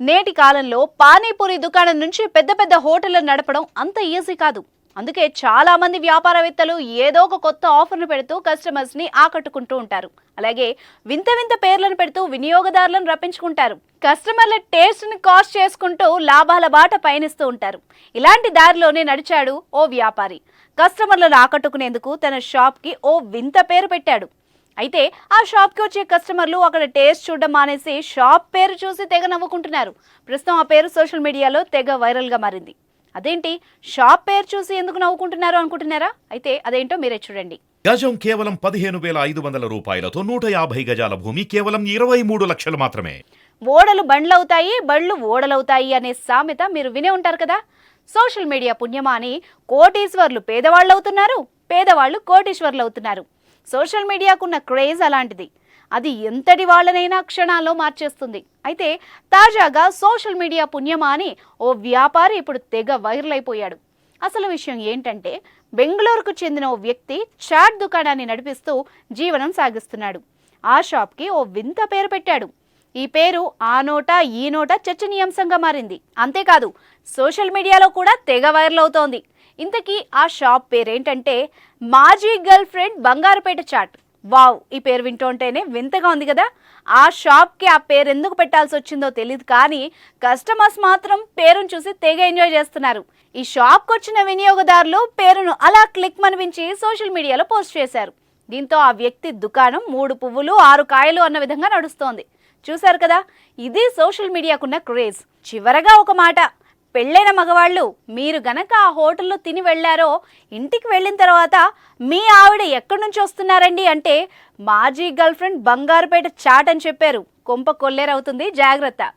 నేటి కాలంలో పానీపూరి దుకాణం నుంచి పెద్ద పెద్ద హోటళ్ళు నడపడం అంత ఈజీ కాదు. అందుకే చాలా మంది వ్యాపారవేత్తలు ఏదో ఒక కొత్త ఆఫర్ను పెడుతూ కస్టమర్స్ని ఆకట్టుకుంటూ ఉంటారు. అలాగే వింత వింత పేర్లను పెడుతూ వినియోగదారులను రప్పించుకుంటారు. కస్టమర్ల టేస్ట్ని కాస్ట్ చేసుకుంటూ లాభాల బాట పయనిస్తూ ఉంటారు. ఇలాంటి దారిలోనే నడిచాడు ఓ వ్యాపారి. కస్టమర్లను ఆకట్టుకునేందుకు తన షాప్కి ఓ వింత పేరు పెట్టాడు. అయితే ఆ షాప్కి వచ్చే కస్టమర్లు అక్కడ టేస్ట్ చూడడం మానేసి షాప్ పేరు చూసి తెగ నవ్వుకుంటున్నారు. ప్రస్తుతం ఆ పేరు సోషల్ మీడియాలో తెగ వైరల్గా మారింది. అదేంటి? షాప్ పేరు చూసి ఎందుకు నవ్వుకుంటున్నారు అనుకుంటున్నారా? అయితే అదేంటో మీరే చూడండి. గజం కేవలం పదిహేను వేల ఐదు వందల రూపాయలతో నూట యాభై గజాల భూమి కేవలం ఇరవై మూడు లక్షలు మాత్రమే. ఓడలు బండ్లవుతాయి బళ్ళు ఓడలవుతాయి అనే సామెత మీరు వినే ఉంటారు కదా? సోషల్ మీడియా పుణ్యమా అని కోటీశ్వర్లు పేదవాళ్ళు అవుతున్నారు పేదవాళ్ళు కోటీశ్వర్లు అవుతున్నారు. సోషల్ మీడియాకున్న క్రేజ్ అలాంటిది. అది ఎంతటి వాళ్ళనైనా క్షణాల్లో మార్చేస్తుంది. అయితే తాజాగా సోషల్ మీడియా పుణ్యమా అని ఓ వ్యాపారి ఇప్పుడు తెగ వైరల్ అయిపోయాడు అసలు విషయం ఏంటంటే బెంగళూరుకు చెందిన ఓ వ్యక్తి చాట్ దుకాణాన్ని నడిపిస్తూ జీవనం సాగిస్తున్నాడు. ఆ షాప్కి ఓ వింత పేరు పెట్టాడు. ఈ పేరు ఆ నోట ఈ నోట చర్చనీయాంశంగా మారింది. అంతేకాదు సోషల్ మీడియాలో కూడా తెగ వైరల్ అవుతోంది. ఇంతకీ ఆ షాప్ పేరేంటంటే మాజీ girlfriend Bangarupet chaat. Wow ఈ పేరు వింటుంటేనే వింతగా ఉంది కదా. ఆ షాప్కి ఆ పేరు ఎందుకు పెట్టాల్సి వచ్చిందో తెలియదు కానీ కస్టమర్స్ మాత్రం పేరును చూసి తెగ ఎంజాయ్ చేస్తున్నారు. ఈ షాప్కి వచ్చిన వినియోగదారులు పేరును అలా క్లిక్ మనిపించి సోషల్ మీడియాలో పోస్ట్ చేశారు. దీంతో ఆ వ్యక్తి దుకాణం మూడు పువ్వులు ఆరు కాయలు అన్న విధంగా నడుస్తోంది. చూశారు కదా? ఇది సోషల్ మీడియాకున్న క్రేజ్. చివరగా ఒక మాట. పెళ్ళైన మగవాళ్ళు మీరు గనక ఆ హోటల్లో తిని వెళ్ళారో ఇంటికి వెళ్ళిన తర్వాత మీ ఆవిడ ఎక్కడి నుంచి వస్తున్నారండి అంటే మాజీ గర్ల్ ఫ్రెండ్ బంగారుపేట చాట్ అని చెప్పారు. కొంప కొల్లేరవుతుంది జాగ్రత్త.